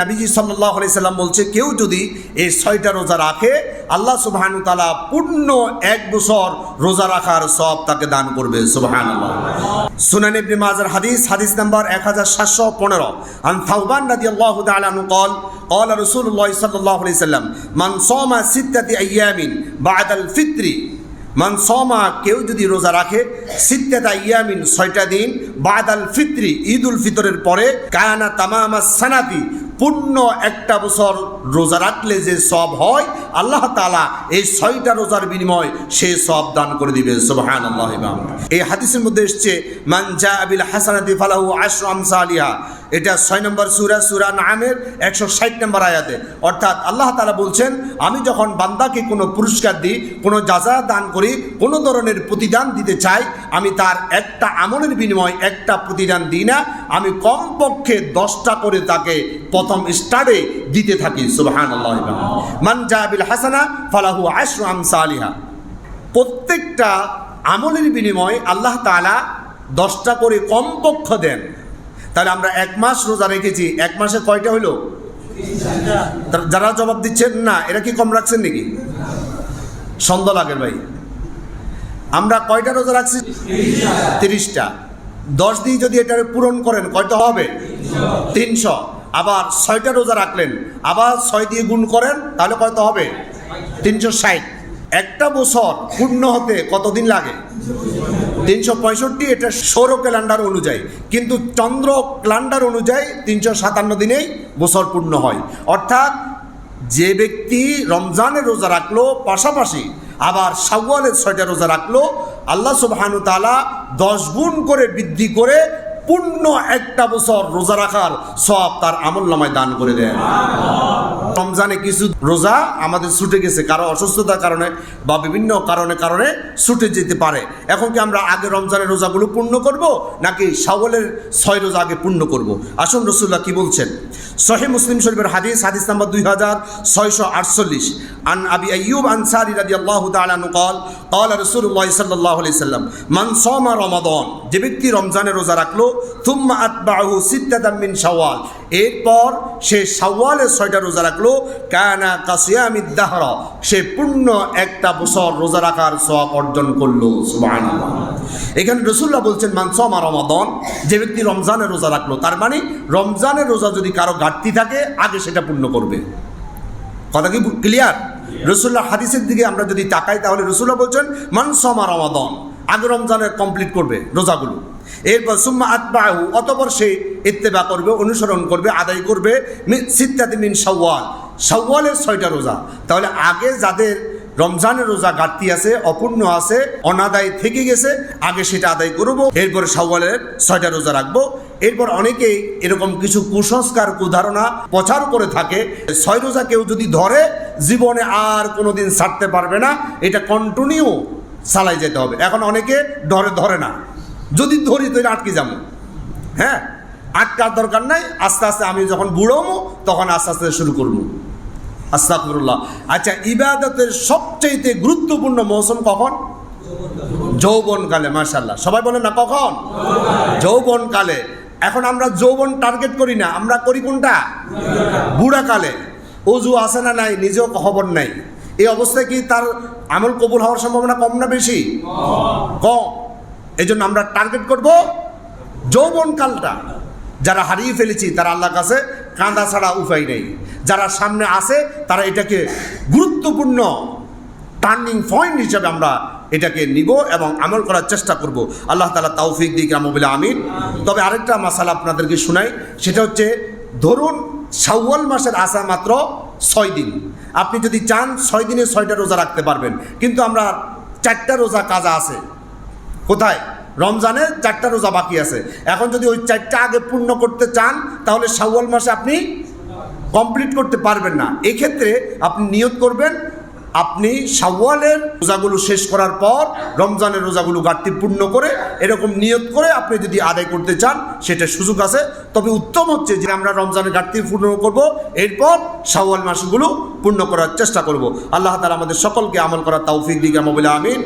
নাবিজি সাল্লাহ সাল্লাম বলছে কেউ যদি এই ছয়টা রোজা রাখে আল্লাহ সুবহানু তালা পূর্ণ এক বছর রোজা রাখার সব তাকে দান করবে সুবহান সুনান ইবনে মাজার হাদিস হাদিস নাম্বার এক হাজার সাতশো পনেরো আন থাউবান রাদিয়াল্লাহু তাআলা আনহু قال قال رسول الله صلى الله عليه وسلم من صام ستة أيام بعد الفطر মান সমা কেউ যদি রোজা রাখে সিদ্দাতা ইয়ামিন ছয়টা দিন বাদাল ফিত্রি ঈদ উল ফিতরের পরে কায়ানা তামামা সানাতি পূর্ণ একটা বছর রোজা রাখলে যে সব হয়, আল্লাহ তালা এই ছয়টা রোজার বিনিময় সে সব দান করে দিবে সুবাহান আল্লাহ এই হাদিসের মধ্যে এসছে মানজা আবিল হাসানাতি ফালাহু আশরু আমসালিহা। এটা ছয় নম্বর সুরা সুরা নামের একশো ষাট নম্বর আয়াতে। অর্থাৎ আল্লাহ তালা বলছেন, আমি যখন বান্দাকে কোনো পুরস্কার দিই, কোনো যাজা দান করি, কোনো ধরনের প্রতিদান দিতে চাই, আমি তার একটা আমলের বিনিময় একটা প্রতিদান দিই না, আমি কমপক্ষে দশটা করে তাকে প্রথম স্টার্টে দিতে থাকি। সুবহান আল্লাহ মান জাহাবিল হাসানা ফালাহু আশরু আমসালিহা। প্রত্যেকটা আমলের বিনিময় আল্লাহ তালা দশটা করে কমপক্ষ দেন। তাহলে আমরা এক মাস রোজা রেখেছি। এক মাসে কয়টা হইল? যারা জবাব দিচ্ছেন, না, এরা কি কম রাখছেন নাকি? সন্দেহ লাগের ভাই। আমরা কয়টা রোজা রাখছি? তিরিশটা। দশ দিন যদি এটা পূরণ করেন, কয়টা হবে? তিনশো। আবার ছয়টা রোজা রাখলেন, আবার ছয় দিয়ে গুণ করেন, তাহলে কয়টা হবে? তিনশো ষাট। একটা বছর পূর্ণ হতে কতদিন লাগে? তিনশো পঁয়ষট্টি, এটা সৌর ক্যালেন্ডার অনুযায়ী। কিন্তু চন্দ্র ক্যালেন্ডার অনুযায়ী তিনশো সাতান্ন দিনেই বছর পূর্ণ হয়। অর্থাৎ যে ব্যক্তি রমজানের রোজা রাখল, পাশাপাশি আবার সাওয়ালের ছয়টা রোজা রাখল, আল্লাহ সুবহানু তাআলা দশ গুণ করে বৃদ্ধি করে পূর্ণ একটা বছর রোজা রাখার সব তার আমল নামায় দান করে দেয় রমজানে কিছু রোজা আমাদের ছুটে গেছে কারও অসুস্থতার কারণে বা বিভিন্ন কারণে কারণে ছুটে যেতে পারে। এখন কি আমরা আগে রমজানের রোজাগুলো পূর্ণ করব নাকি সাগলের ছয় রোজা আগে পূর্ণ করব? আসুন রসুল্লাহ কি বলছেন? সহি মুসলিম শরীফের হাদিস হাদিস নাম্বার দুই হাজার ছয়শো আটচল্লিশ। আন আবি আইয়ুব আনসারি রাদি আল্লাহ তালু কল কল রসুল্লাহ সাল্লাহ সাল্লাম, মান সমা রমাদন যে ব্যক্তি রমজানের রোজা রাখল তুম্মা আতবাহু সিদ্দাতাম মিন শাওয়াল এরপর সে শাওয়ালের ছয়টা রোজা রাখল। কানা কাসিয়ামিদ দাহরা সে পূর্ণ একটা বছর রোজা রাখার সব অর্জন করল এখানে রসুল্লাহ বলছেন মানসমা রমাদন যে ব্যক্তি রমজানের রোজা রাখল তার মানে রমজানের রোজা যদি কারও ঘাটতি থাকে আগে সেটা পূর্ণ করবে। কথা কি ক্লিয়ার রসুল্লাহ হাদিসের দিকে আমরা যদি তাকাই তাহলে রসুল্লাহ বলছেন মানসমা রমাদন আগে রমজানের কমপ্লিট করবে রোজাগুলো। এরপর সুম্মা আতবাহু, অতপর সে ইত্তেবা করবে, অনুসরণ করবে, আদায় করবে সিত্তাতি মিন শাওয়াল। শাওয়ালের ছয়টা রোজা। তাহলে আগে যাদের রমজানের রোজা ঘাটতি আছে, অপূর্ণ আছে, অনাদায় থেকে গেছে, আগে সেটা আদায় করব, এরপরে শাওয়ালের ছয়টা রোজা রাখব। এরপর অনেকেই এরকম কিছু কুসংস্কার, কুধারণা প্রচার করে থাকে ছয় রোজা কেউ যদি ধরে, জীবনে আর কোনোদিন ছাড়তে পারবে না, এটা কন্টিনিউ চালাই যেতে হবে। এখন অনেকে ধরে ধরে না। যদি ধরি তো আটকে যাব। হ্যাঁ? আটকার দরকার নাই। আস্তে আস্তে আমি যখন বুড়োমো তখন আস্তে আস্তে শুরু করব। আস্তাকুরুল্লাহ আচ্ছা ইবাদতের সবচেয়ে গুরুত্বপূর্ণ মৌসুম কখন? যৌবনকালে মার্শাল্লাহ সবাই বলে না, কখন? যৌবনকালে। এখন আমরা যৌবন টার্গেট করি না, আমরা করি কোনটা? বুড়াকালে। অজু আছে না নাই, নিজেও খবর নাই। এই অবস্থায় কি তার আমল কবুল হওয়ার সম্ভাবনা কম না বেশি? কম। এই জন্য আমরা টার্গেট করব যৌবনকালটা যারা হারিয়ে ফেলেছি, তারা আল্লাহর কাছে কাঁদা ছাড়া উপায় নেই। যারা সামনে আসে তারা এটাকে গুরুত্বপূর্ণ টার্নিং পয়েন্ট হিসাবে আমরা এটাকে নিব এবং আমল করার চেষ্টা করব। আল্লাহ তালা তাওফিক দিক আমবিল্লা আমিন তবে আরেকটা মাসালা আপনাদেরকে শোনাই, সেটা হচ্ছে ধরুন শাওয়াল মাসের আসা মাত্র ছয় দিন। আপনি যদি চান ছয় দিনে ছয়টা রোজা রাখতে পারবেন, কিন্তু আমরা চারটা রোজা কাজা আছে। কোথায়? রমজানে চারটা রোজা বাকি আছে। এখন যদি ওই চারটা আগে পূর্ণ করতে চান, তাহলে শাওয়াল মাসে আপনি কমপ্লিট করতে পারবেন না। এক্ষেত্রে আপনি নিয়ত করবেন, আপনি শাওয়ালের রোজাগুলো শেষ করার পর রমজানের রোজাগুলো ঘাটতি পূর্ণ করে, এরকম নিয়ত করে আপনি যদি আদায় করতে চান, সেটা সুযোগ আছে। তবে উত্তম হচ্ছে যে আমরা রমজানের ঘাটতি পূর্ণ করব, এরপর শাওয়াল মাসগুলো পূর্ণ করার চেষ্টা করব। আল্লাহ তালা আমাদের সকলকে আমল করার তৌফিক দিকে আমবিল আমিন